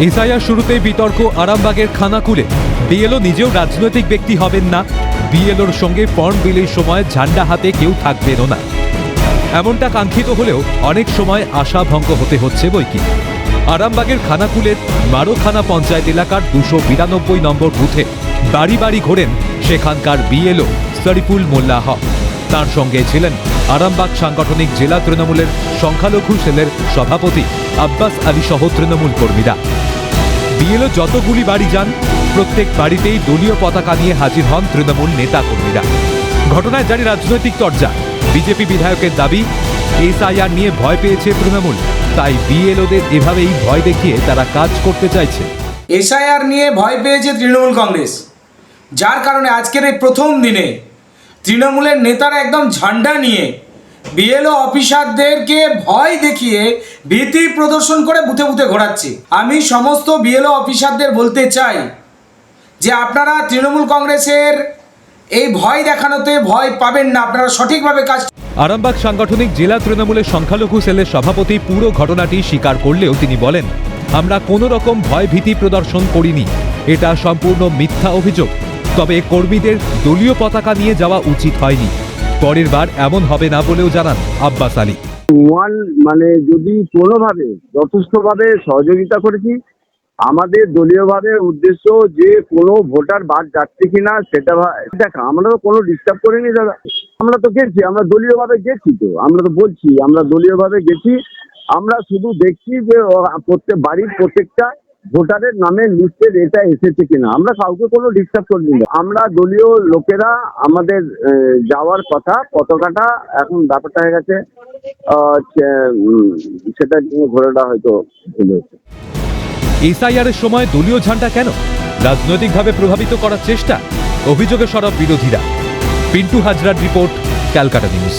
SIR শুরুতেই বিতর্ক আরামবাগের খানাকুলে। বিএলও নিজেও রাজনৈতিক ব্যক্তি হবেন না। বিএলওর সঙ্গে ফর্ম বিলের সময় ঝান্ডা হাতে কেউ থাকবেনও না। এমনটা কাঙ্ক্ষিত হলেও অনেক সময় আশা ভঙ্গ হতে হচ্ছে বই কি আরামবাগের খানাকুলের মারোখানা পঞ্চায়েত এলাকার দুশো বিরানব্বই নম্বর বুথে বাড়ি বাড়ি ঘোরেন সেখানকার বিএলও শরীফুল মোল্লা হক। তার সঙ্গে ছিলেন আরামবাগ সাংগঠনিক জেলা তৃণমূলের সংখ্যালঘু সেলের সভাপতি আব্বাস আলী সহ তৃণমূল কর্মীরা। বিএলও যতগুলি বাড়ি যান, প্রত্যেক বাড়িতেই দলীয় পতাকা নিয়ে হাজির হন তৃণমূল নেতা কর্মীরা ঘটনায় জারি রাজনৈতিক চর্চা বিজেপি বিধায়কের দাবি এসআইআর নিয়ে ভয় পেয়েছে তৃণমূল। তাই বিএলওদের এভাবেই ভয় দেখিয়ে তারা কাজ করতে চাইছে। এসআইআর নিয়ে ভয় পেয়েছে তৃণমূল কংগ্রেস। যার কারণে আজকের এই প্রথম দিনে তৃণমূলের নেতারা একদম ঝান্ডা নিয়ে বিএলও অফিসারদেরকে ভয় দেখিয়ে ভীতি প্রদর্শন করে বুথে বুথে ঘোরাচ্ছে। আমি সমস্ত বিএলও অফিসারদের বলতে চাই যে আপনারা তৃণমূল কংগ্রেসের এই ভয় দেখানোতে ভয় পাবেন না, আপনারা সঠিকভাবে কাজ আরামবাগ সাংগঠনিক জেলা তৃণমূলের সংখ্যালঘু সেলের সভাপতি পুরো ঘটনাটি স্বীকার করলেও তিনি বলেন, আমরা কোনো রকম ভয় ভীতি প্রদর্শন করিনি। এটা সম্পূর্ণ মিথ্যা অভিযোগ। তবে কর্মীদের দলীয় পতাকা নিয়ে যাওয়া উচিত হয়নি। পরের বার এমন হবে না বলেও জানান আব্বাস আলী। ওয়ান মানে যদি কোনোভাবে যথেষ্টভাবে সহযোগিতা করেছি, আমাদের দলীয়ভাবে উদ্দেশ্য যে কোনো ভোটার বাদ যাচ্ছে কিনা, সেটা দেখ, আমরা তো কোনো ডিস্টার্ব করিনি দাদা। আমরা তো গেছি, আমরা দলীয়ভাবে গেছি তো। আমরা তো বলছি, আমরা দলীয়ভাবে গেছি। আমরা শুধু দেখছি যে প্রত্যেক বাড়ির প্রত্যেকটা ভোটারের নামে লিস্টের এটা এসেছে কিনা? আমরা কাউকে কোনো ডিস্টার্ব করিনি। আমরা দলীয় লোকেরা আমাদের যাওয়ার কথা, পতাকাটা এখন ব্যাপারটা হয়ে গেছে। সেটা নিয়ে ঘোরাটা হয়তো এসআইআর এর সময় দলীয় ঝান্ডা কেন? রাজনৈতিকভাবে প্রভাবিত করার চেষ্টা? অভিযোগে সরব বিরোধীরা। পিন্টু হাজরার রিপোর্ট, ক্যালকাটা নিউজ।